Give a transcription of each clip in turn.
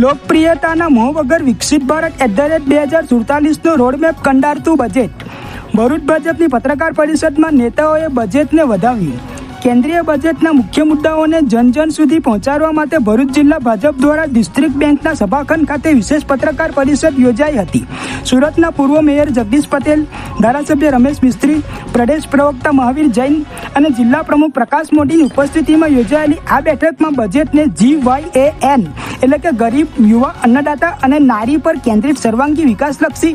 લોકપ્રિયતાના મોં વગર વિકસિત ભારત એટ ધ રેટ બે હજાર સુડતાલીસનો રોડમેપ કંડારતું બજેટ ભરૂચ ભાજપની પત્રકાર પરિષદમાં નેતાઓએ બજેટને વધાવ્યું. કેન્દ્રીય બજેટના મુખ્ય મુદ્દાઓને જન જન સુધી પહોંચાડવા માટે ભરૂચ જિલ્લા ભાજપ દ્વારા ડિસ્ટ્રિક્ટ બેંકના સભાખંડ ખાતે વિશેષ પત્રકાર પરિષદ યોજાઈ હતી. સુરતના પૂર્વ મેયર જગદીશ પટેલ, ધારાસભ્ય રમેશ મિસ્ત્રી, પ્રદેશ પ્રવક્તા મહાવીર જૈન અને જિલ્લા પ્રમુખ પ્રકાશ મોદીની ઉપસ્થિતિમાં યોજાયેલી આ બેઠકમાં બજેટને જી વાય એ એન એટલે કે ગરીબ, યુવા, અન્નદાતા અને નારી પર કેન્દ્રિત સર્વાંગી વિકાસલક્ષી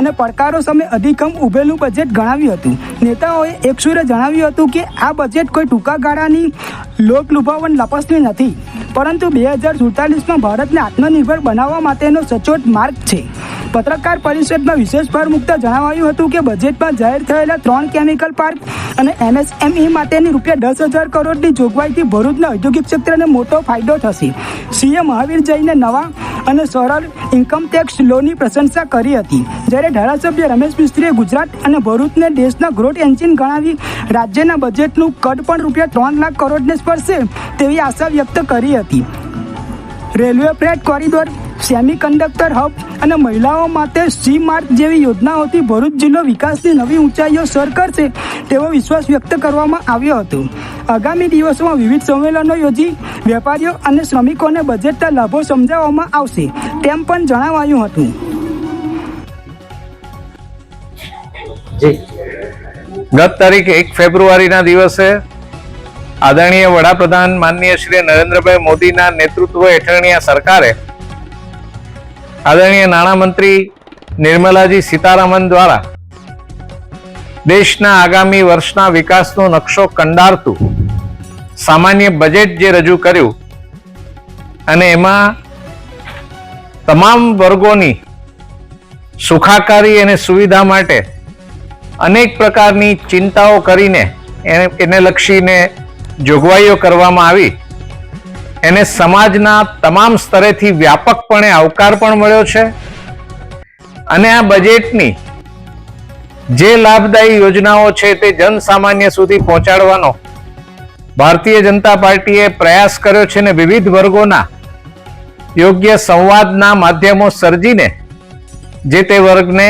અને પડકારો સામે અધિકમ ઉભેલું બજેટ ગણાવ્યું હતું. નેતાઓએ એકસુરે જણાવ્યું હતું કે આ બજેટ કોઈ ટૂંકા ગાળાની લોક લુભાવન લપસણી નથી. પરંતુ બે હજાર સુડતાલીસમાં ભારતને આત્મનિર્ભર બનાવવા માટેનો સચોટ માર્ગ છે. પત્રકાર પરિષદમાં વિશેષ ભાર મૂકતા જણાવાયું હતું કે બજેટમાં જાહેર થયેલા ત્રણ કેમિકલ પાર્ક અને એમએસએમઈ માટેની રૂપિયા દસ હજાર કરોડની જોગવાઈથી ભરૂચના ઔદ્યોગિક ક્ષેત્રને મોટો ફાયદો થશે. સીએ મહાવીર જૈને નવા અને સરળ ઇન્કમ ટેક્સ લોની પ્રશંસા કરી હતી. જ્યારે ધારાસભ્ય રમેશ મિસ્ત્રીએ ગુજરાત અને ભરૂચને દેશના ગ્રોથ એન્જિન ગણાવી રાજ્યના બજેટનું કદ પણ રૂપિયા ત્રણ લાખ કરોડને સ્પર્શે તેવી આશા વ્યક્ત કરી હતી. Railway freight corridor semiconductor hub અને મહિલાઓ માટે સી માર્ટ જેવી યોજનાઓથી ભરૂચ જિલ્લો વિકાસની નવી ઊંચાઈઓ સર કરશે તેવો વિશ્વાસ વ્યક્ત કરવામાં આવ્યો હતો. આગામી દિવસોમાં વિવિધ સંમેલનો યોજી વેપારીઓ અને શ્રમિકોને બજેટના લાભો સમજાવવામાં આવશે તેમ પણ જણાવાયું હતું. ગત તારીખ એક ફેબ્રુઆરીના દિવસે આદરણીય વડાપ્રધાન માનનીય શ્રી નરેન્દ્રભાઈ મોદીના નેતૃત્વ હેઠળની આ સરકારે આદરણીય નાણામંત્રી નિર્મલાજી સીતારામન દ્વારા દેશના આગામી વર્ષના વિકાસનો નકશો કંડારતું સામાન્ય બજેટ જે રજૂ કર્યું અને એમાં તમામ વર્ગોની સુખાકારી અને સુવિધા માટે અનેક પ્રકારની ચિંતાઓ કરીને એને એને લક્ષીને જોગવાઈઓ કરવામાં આવી. એને સમાજના તમામ સ્તરેથી વ્યાપકપણે આવકાર પણ મળ્યો છે. અને આ બજેટની જે લાભદાયી યોજનાઓ છે તે જન સામાન્ય સુધી પહોંચાડવાનો ભારતીય જનતા પાર્ટીએ પ્રયાસ કર્યો છે ને વિવિધ વર્ગોના યોગ્ય સંવાદના માધ્યમો સર્જીને જે તે વર્ગને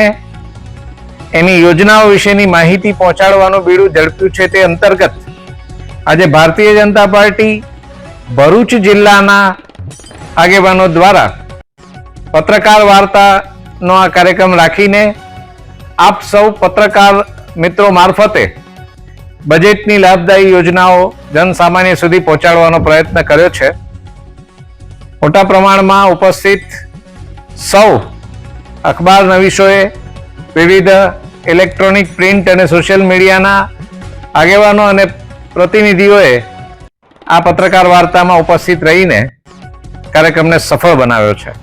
એની યોજનાઓ વિશેની માહિતી પહોંચાડવાનું બીડું ઝડપ્યું છે તે અંતર્ગત આજે ભારતીય જનતા પાર્ટી ભરૂચ જિલ્લાના આગેવાનો દ્વારા પત્રકાર વાર્તાનો આ કાર્યક્રમ રાખીને આપ સૌ પત્રકાર મિત્રો મારફતે બજેટની લાભદાયી યોજનાઓ જનસામાન્ય સુધી પહોંચાડવાનો પ્રયત્ન કર્યો છે. મોટા પ્રમાણમાં ઉપસ્થિત સૌ અખબાર નવીશોએ વિવિધ ઇલેક્ટ્રોનિક પ્રિન્ટ અને સોશિયલ મીડિયાના આગેવાનો અને પ્રતિનિધિઓએ આ પત્રકાર વાર્તામાં ઉપસ્થિત રહીને કાર્યક્રમને સફળ બનાવ્યો છે.